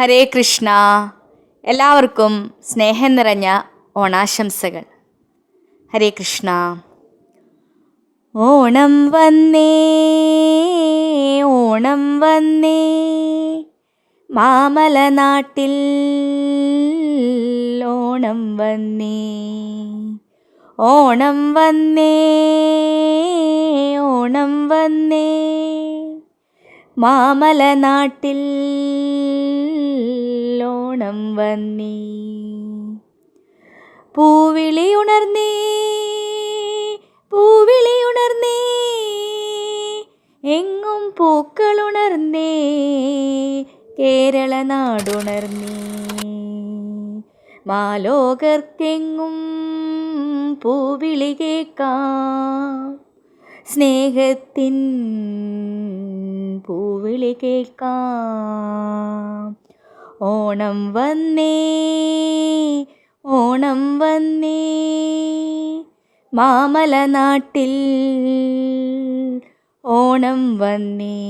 ഹരേ കൃഷ്ണ. എല്ലാവർക്കും സ്നേഹം നിറഞ്ഞ ഓണാശംസകൾ. ഹരേ കൃഷ്ണ. ഓണം വന്നേ ഓണം വന്നേ മാമല നാട്ടിൽ ഓണം വന്നേ ഓണം വന്നേ ഓണം വന്നേ. മാമല നാട്ടിൽ ഓണം വന്നീ. പൂവിളി ഉണർന്നേ പൂവിളി ഉണർന്നേ. എങ്ങും പൂക്കൾ ഉണർന്നേ കേരള നാടുണർന്നേ. മാലോകർക്കെങ്ങും പൂവിളി കേൾക്കാം. സ്നേഹത്തിൻ പൂവിളി കേൾക്കാം. ഓണം വന്നേ ഓണം വന്നേ മാമലനാട്ടിൽ ഓണം വന്നേ.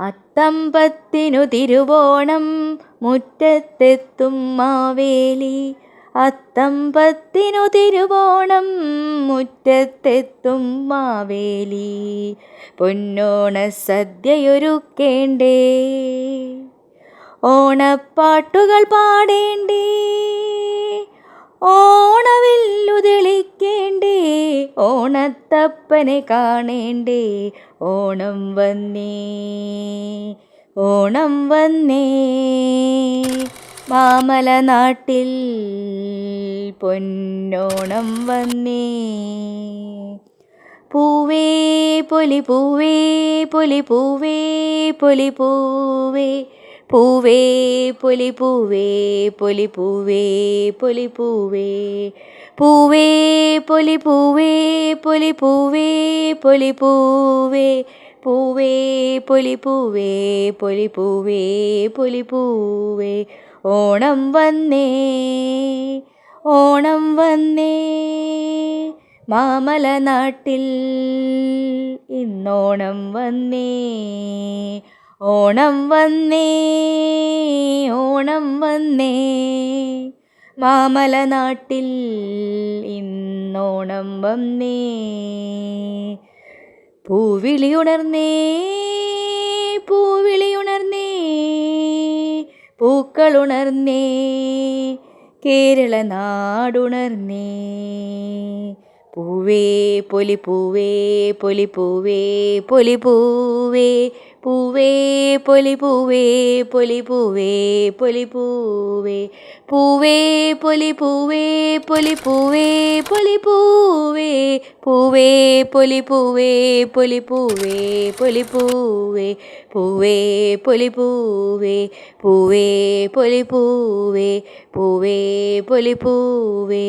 അത്തമ്പത്തിനു തിരുവോണം മുറ്റത്തെത്തും മാവേലി അത്തമ്പത്തിനു തിരുവോണം മുറ്റത്തെത്തും മാവേലി. പൊന്നോണ സദ്യയൊരുക്കേണ്ടേ. ഓണപ്പാട്ടുകൾ പാടേണ്ടേ. ഓണവില്ലുതെളിക്കേണ്ടേ. ഓണത്തപ്പനെ കാണേണ്ടേ. ഓണം വന്നേ. ഓണം വന്നേ. മാമല നാട്ടിൽ പൊന്നോണം വന്നേ പൂവേ പൊലി പൂവേ പൊലി പൂവേ പൊലി പൂവേ പൂവേ പൊലി പൂവേ പൊലി പൂവേ പൊലി പൂവേ പൂവേ പൊലി പൂവേ പൊലി പൂവേ പൊലി പൂവേ പൂവേ പൊലി പൂവേ പൊലി പൂവേ പൊലി പൂവേ ഓണം വന്നേ ഓണം വന്നേ. മാമല നാട്ടിൽ ഇന്നോണം വന്നേ ഓണം വന്നേ ഓണം വന്നേ. മാമല നാട്ടിൽ ഇന്നോണം വന്നേ. പൂവിളി ഉണർന്നേ പൂവിളി ഉണർന്നേ. പൂക്കളുണർന്നേ കേരള നാടുണർന്നേ പൂവേ പൊലി പൂവേ പൊലി പൂവേ പൊലി പൂവേ പൂവേ പൊലി പൂവേ പൊലി പൂവേ പൊലി പൂവേ പൂവേ പൊലി പൂവേ പൊലി പൂവേ പൊലി പൂവേ പൂവേ പൊലി പൂവേ പൊലി പൂവേ പൊലി പൂവേ പൂവേ പൊലി പൂവേ പൂവേ പൊലി പൂവേ പൂവേ പൊലി പൂവേ